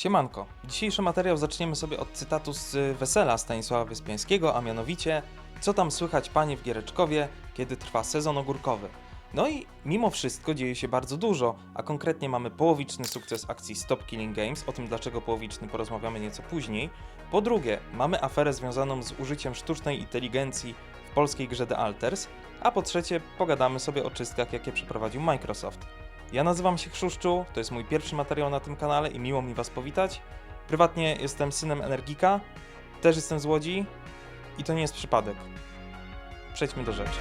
Siemanko. Dzisiejszy materiał zaczniemy sobie od cytatu z Wesela Stanisława Wyspiańskiego, a mianowicie Co tam słychać panie w Giereczkowie, kiedy trwa sezon ogórkowy? No i mimo wszystko dzieje się bardzo dużo, a konkretnie mamy połowiczny sukces akcji Stop Killing Games, o tym dlaczego połowiczny porozmawiamy nieco później. Po drugie, mamy aferę związaną z użyciem sztucznej inteligencji w polskiej grze The Alters, a po trzecie pogadamy sobie o czystkach, jakie przeprowadził Microsoft. Ja nazywam się Chrztuszczu, to jest mój pierwszy materiał na tym kanale i miło mi Was powitać. Prywatnie jestem synem Energika, też jestem z Łodzi i to nie jest przypadek. Przejdźmy do rzeczy.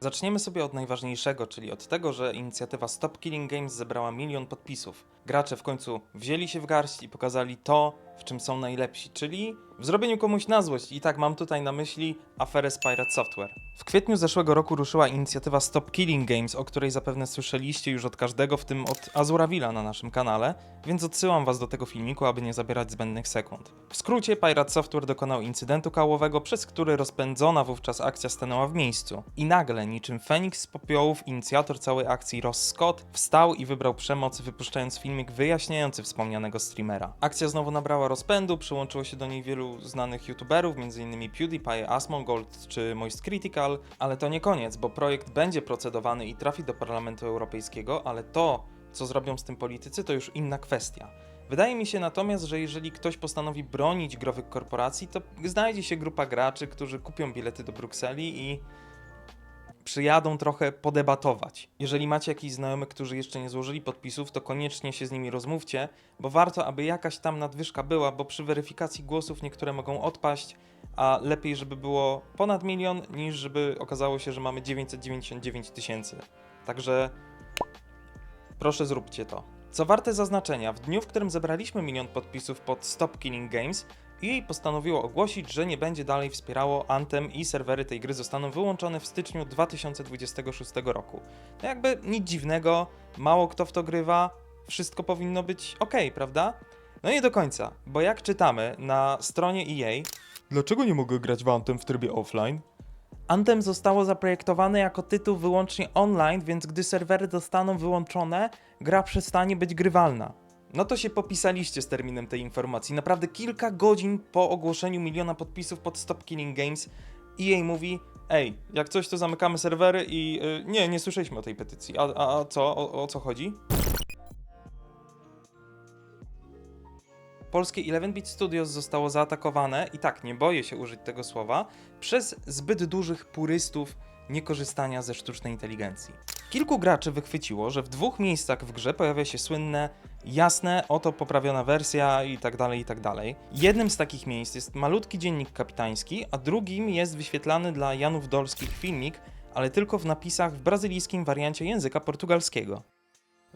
Zaczniemy sobie od najważniejszego, czyli od tego, że inicjatywa Stop Killing Games zebrała milion podpisów. Gracze w końcu wzięli się w garść i pokazali to, w czym są najlepsi, czyli w zrobieniu komuś na złość. I tak mam tutaj na myśli aferę z Pirate Software. W kwietniu zeszłego roku ruszyła inicjatywa Stop Killing Games, o której zapewne słyszeliście już od każdego, w tym od Azuravilla na naszym kanale, więc odsyłam was do tego filmiku, aby nie zabierać zbędnych sekund. W skrócie, Pirate Software dokonał incydentu kałowego, przez który rozpędzona wówczas akcja stanęła w miejscu. I nagle, niczym Feniks z popiołów, inicjator całej akcji Ross Scott wstał i wybrał przemoc, wypuszczając filmik wyjaśniający wspomnianego streamera. Akcja znowu nabrała rozpędu, przyłączyło się do niej wielu znanych youtuberów, m.in. PewDiePie, Asmongold czy Moist Critical, ale to nie koniec, bo projekt będzie procedowany i trafi do Parlamentu Europejskiego, ale to, co zrobią z tym politycy, to już inna kwestia. Wydaje mi się natomiast, że jeżeli ktoś postanowi bronić growych korporacji, to znajdzie się grupa graczy, którzy kupią bilety do Brukseli i przyjadą trochę podebatować. Jeżeli macie jakichś znajomych, którzy jeszcze nie złożyli podpisów, to koniecznie się z nimi rozmówcie, bo warto, aby jakaś tam nadwyżka była, bo przy weryfikacji głosów niektóre mogą odpaść, a lepiej, żeby było ponad milion, niż żeby okazało się, że mamy 999 tysięcy. Także proszę zróbcie to. Co warte zaznaczenia, w dniu, w którym zebraliśmy milion podpisów pod Stop Killing Games, EA postanowiło ogłosić, że nie będzie dalej wspierało Anthem i serwery tej gry zostaną wyłączone w styczniu 2026 roku. No jakby nic dziwnego, mało kto w to grywa, wszystko powinno być ok, prawda? No nie do końca, bo jak czytamy na stronie EA, dlaczego nie mogę grać w Anthem w trybie offline? Anthem zostało zaprojektowane jako tytuł wyłącznie online, więc gdy serwery zostaną wyłączone, gra przestanie być grywalna. No to się popisaliście z terminem tej informacji. Naprawdę kilka godzin po ogłoszeniu miliona podpisów pod Stop Killing Games EA mówi Ej, jak coś to zamykamy serwery i... y, nie, nie słyszeliśmy o tej petycji. A, a, a co? O, o co chodzi? Polskie 11-bit Studios zostało zaatakowane, i tak nie boję się użyć tego słowa, przez zbyt dużych purystów niekorzystania ze sztucznej inteligencji. Kilku graczy wychwyciło, że w dwóch miejscach w grze pojawia się słynne jasne, oto poprawiona wersja i tak dalej, i tak dalej. Jednym z takich miejsc jest malutki dziennik kapitański, a drugim jest wyświetlany dla Janów Dolskich filmik, ale tylko w napisach w brazylijskim wariancie języka portugalskiego.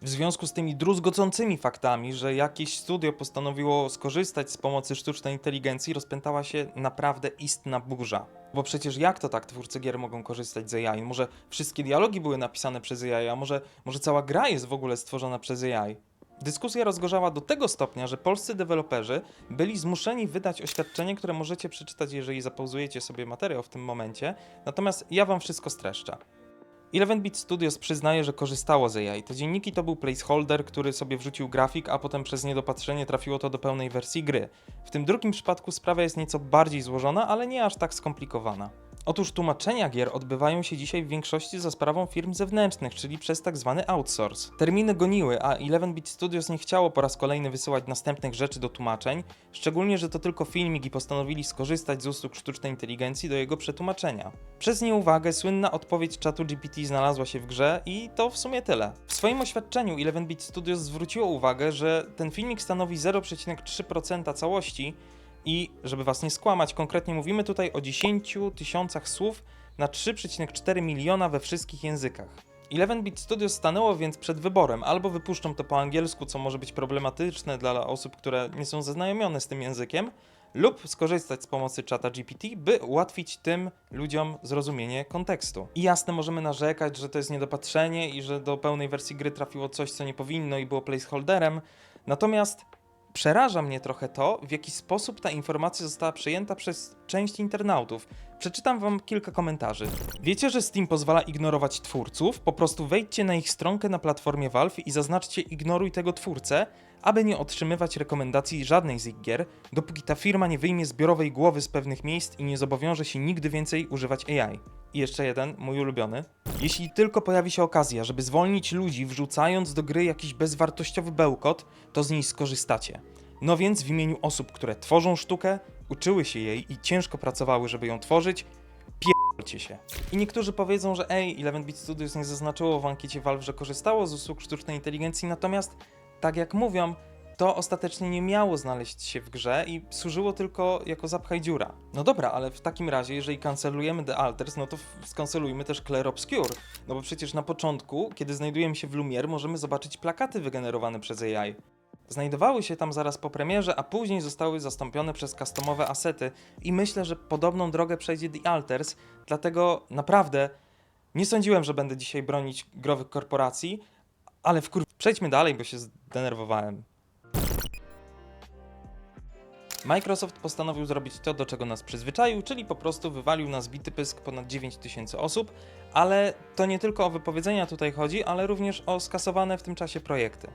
W związku z tymi druzgocącymi faktami, że jakieś studio postanowiło skorzystać z pomocy sztucznej inteligencji, rozpętała się naprawdę istna burza. Bo przecież jak to tak twórcy gier mogą korzystać z AI? Może wszystkie dialogi były napisane przez AI, a może, może cała gra jest w ogóle stworzona przez AI? Dyskusja rozgorzała do tego stopnia, że polscy deweloperzy byli zmuszeni wydać oświadczenie, które możecie przeczytać, jeżeli zapauzujecie sobie materiał w tym momencie. Natomiast ja wam wszystko streszczę. 11-bit Studios przyznaje, że korzystało z AI. Te dzienniki to był placeholder, który sobie wrzucił grafik, a potem przez niedopatrzenie trafiło to do pełnej wersji gry. W tym drugim przypadku sprawa jest nieco bardziej złożona, ale nie aż tak skomplikowana. Otóż tłumaczenia gier odbywają się dzisiaj w większości za sprawą firm zewnętrznych, czyli przez tak zwany outsource. Terminy goniły, a 11-bit Studios nie chciało po raz kolejny wysyłać następnych rzeczy do tłumaczeń, szczególnie, że to tylko filmik i postanowili skorzystać z usług sztucznej inteligencji do jego przetłumaczenia. Przez nieuwagę słynna odpowiedź czatu GPT znalazła się w grze i to w sumie tyle. W swoim oświadczeniu 11-bit Studios zwróciło uwagę, że ten filmik stanowi 0,3% całości, i żeby was nie skłamać, konkretnie mówimy tutaj o 10 tysiącach słów na 3,4 miliona we wszystkich językach. 11-bit Studios stanęło więc przed wyborem, albo wypuszczą to po angielsku, co może być problematyczne dla osób, które nie są zaznajomione z tym językiem, lub skorzystać z pomocy czata GPT, by ułatwić tym ludziom zrozumienie kontekstu. I jasne, możemy narzekać, że to jest niedopatrzenie i że do pełnej wersji gry trafiło coś, co nie powinno i było placeholderem, natomiast przeraża mnie trochę to, w jaki sposób ta informacja została przyjęta przez część internautów. Przeczytam wam kilka komentarzy. Wiecie, że Steam pozwala ignorować twórców? Po prostu wejdźcie na ich stronkę na platformie Valve i zaznaczcie ignoruj tego twórcę, aby nie otrzymywać rekomendacji żadnej z ich gier, dopóki ta firma nie wyjmie zbiorowej głowy z pewnych miejsc i nie zobowiąże się nigdy więcej używać AI. I jeszcze jeden, mój ulubiony. Jeśli tylko pojawi się okazja, żeby zwolnić ludzi, wrzucając do gry jakiś bezwartościowy bełkot, to z niej skorzystacie. No więc w imieniu osób, które tworzą sztukę, uczyły się jej i ciężko pracowały, żeby ją tworzyć, pierdolcie się. I niektórzy powiedzą, że ej, 11-bit Studios nie zaznaczyło w ankiecie Valve, że korzystało z usług sztucznej inteligencji, natomiast tak jak mówią, to ostatecznie nie miało znaleźć się w grze i służyło tylko jako zapchaj dziura. No dobra, ale w takim razie, jeżeli kancelujemy The Alters, no to skancelujmy też Clair Obscure. No bo przecież na początku, kiedy znajdujemy się w Lumiere, możemy zobaczyć plakaty wygenerowane przez AI. Znajdowały się tam zaraz po premierze, a później zostały zastąpione przez customowe asety i myślę, że podobną drogę przejdzie The Alters, dlatego naprawdę nie sądziłem, że będę dzisiaj bronić growych korporacji, ale wkur... Przejdźmy dalej, bo się zdenerwowałem. Microsoft postanowił zrobić to, do czego nas przyzwyczaił, czyli po prostu wywalił na zbity pysk ponad 9000 osób, ale to nie tylko o wypowiedzenia tutaj chodzi, ale również o skasowane w tym czasie projekty.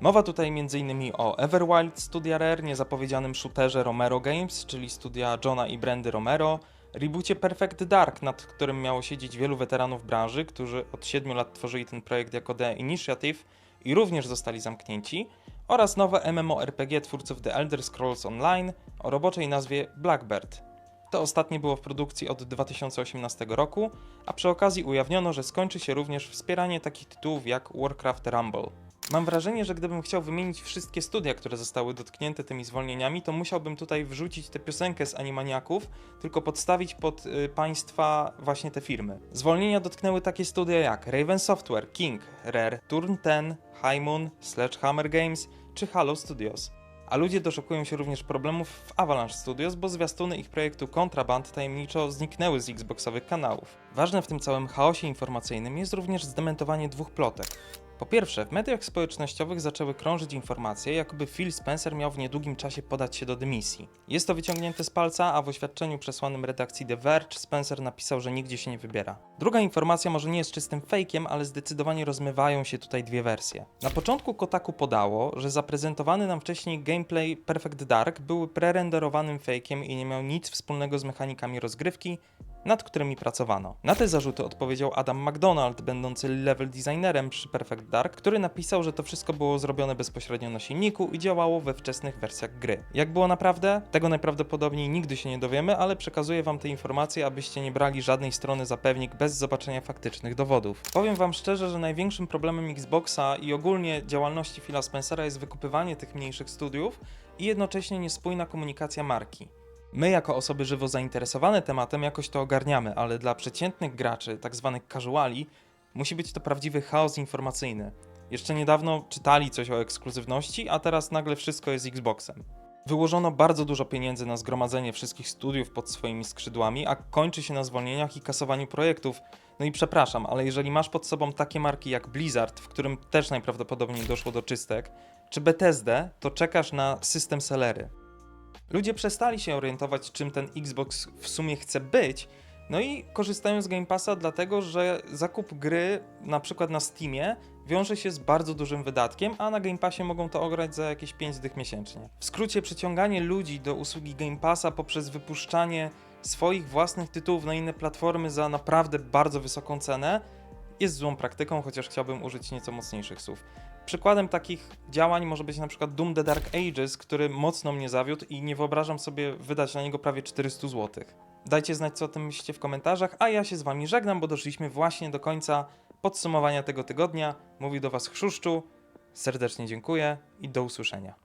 Mowa tutaj m.in. o Everwild Studia Rare, niezapowiedzianym shooterze Romero Games, czyli studia Johna i Brandy Romero, reboocie Perfect Dark, nad którym miało siedzieć wielu weteranów branży, którzy od 7 lat tworzyli ten projekt jako The Initiative i również zostali zamknięci, oraz nowe MMORPG twórców The Elder Scrolls Online o roboczej nazwie Blackbird. To ostatnie było w produkcji od 2018 roku, a przy okazji ujawniono, że skończy się również wspieranie takich tytułów jak Warcraft Rumble. Mam wrażenie, że gdybym chciał wymienić wszystkie studia, które zostały dotknięte tymi zwolnieniami, to musiałbym tutaj wrzucić tę piosenkę z Animaniaków, tylko podstawić pod y, państwa właśnie te firmy. Zwolnienia dotknęły takie studia jak Raven Software, King, Rare, Turn 10, High Moon, Sledgehammer Games czy Halo Studios. A ludzie doszukują się również problemów w Avalanche Studios, bo zwiastuny ich projektu Contraband tajemniczo zniknęły z Xboxowych kanałów. Ważne w tym całym chaosie informacyjnym jest również zdementowanie dwóch plotek. Po pierwsze, w mediach społecznościowych zaczęły krążyć informacje, jakoby Phil Spencer miał w niedługim czasie podać się do dymisji. Jest to wyciągnięte z palca, a w oświadczeniu przesłanym redakcji The Verge Spencer napisał, że nigdzie się nie wybiera. Druga informacja może nie jest czystym fejkiem, ale zdecydowanie rozmywają się tutaj dwie wersje. Na początku Kotaku podało, że zaprezentowany nam wcześniej gameplay Perfect Dark był prerenderowanym fejkiem i nie miał nic wspólnego z mechanikami rozgrywki, nad którymi pracowano. Na te zarzuty odpowiedział Adam McDonald, będący level designerem przy Perfect Dark, który napisał, że to wszystko było zrobione bezpośrednio na silniku i działało we wczesnych wersjach gry. Jak było naprawdę? Tego najprawdopodobniej nigdy się nie dowiemy, ale przekazuję wam te informacje, abyście nie brali żadnej strony za pewnik bez zobaczenia faktycznych dowodów. Powiem wam szczerze, że największym problemem Xboxa i ogólnie działalności Phila Spencera jest wykupywanie tych mniejszych studiów i jednocześnie niespójna komunikacja marki. My, jako osoby żywo zainteresowane tematem, jakoś to ogarniamy, ale dla przeciętnych graczy, tak zwanych casuali, musi być to prawdziwy chaos informacyjny. Jeszcze niedawno czytali coś o ekskluzywności, a teraz nagle wszystko jest Xboxem. Wyłożono bardzo dużo pieniędzy na zgromadzenie wszystkich studiów pod swoimi skrzydłami, a kończy się na zwolnieniach i kasowaniu projektów. No i przepraszam, ale jeżeli masz pod sobą takie marki jak Blizzard, w którym też najprawdopodobniej doszło do czystek, czy Bethesda, to czekasz na system sellery. Ludzie przestali się orientować, czym ten Xbox w sumie chce być, no i korzystają z Game Passa dlatego, że zakup gry na przykład na Steamie wiąże się z bardzo dużym wydatkiem, a na Game Passie mogą to ograć za jakieś 5 dych miesięcznie. W skrócie przyciąganie ludzi do usługi Game Passa poprzez wypuszczanie swoich własnych tytułów na inne platformy za naprawdę bardzo wysoką cenę jest złą praktyką, chociaż chciałbym użyć nieco mocniejszych słów. Przykładem takich działań może być na przykład Doom The Dark Ages, który mocno mnie zawiódł i nie wyobrażam sobie wydać na niego prawie 400 zł. Dajcie znać, co o tym myślicie w komentarzach, a ja się z wami żegnam, bo doszliśmy właśnie do końca podsumowania tego tygodnia. Mówił do was Chrztuszczu, serdecznie dziękuję i do usłyszenia.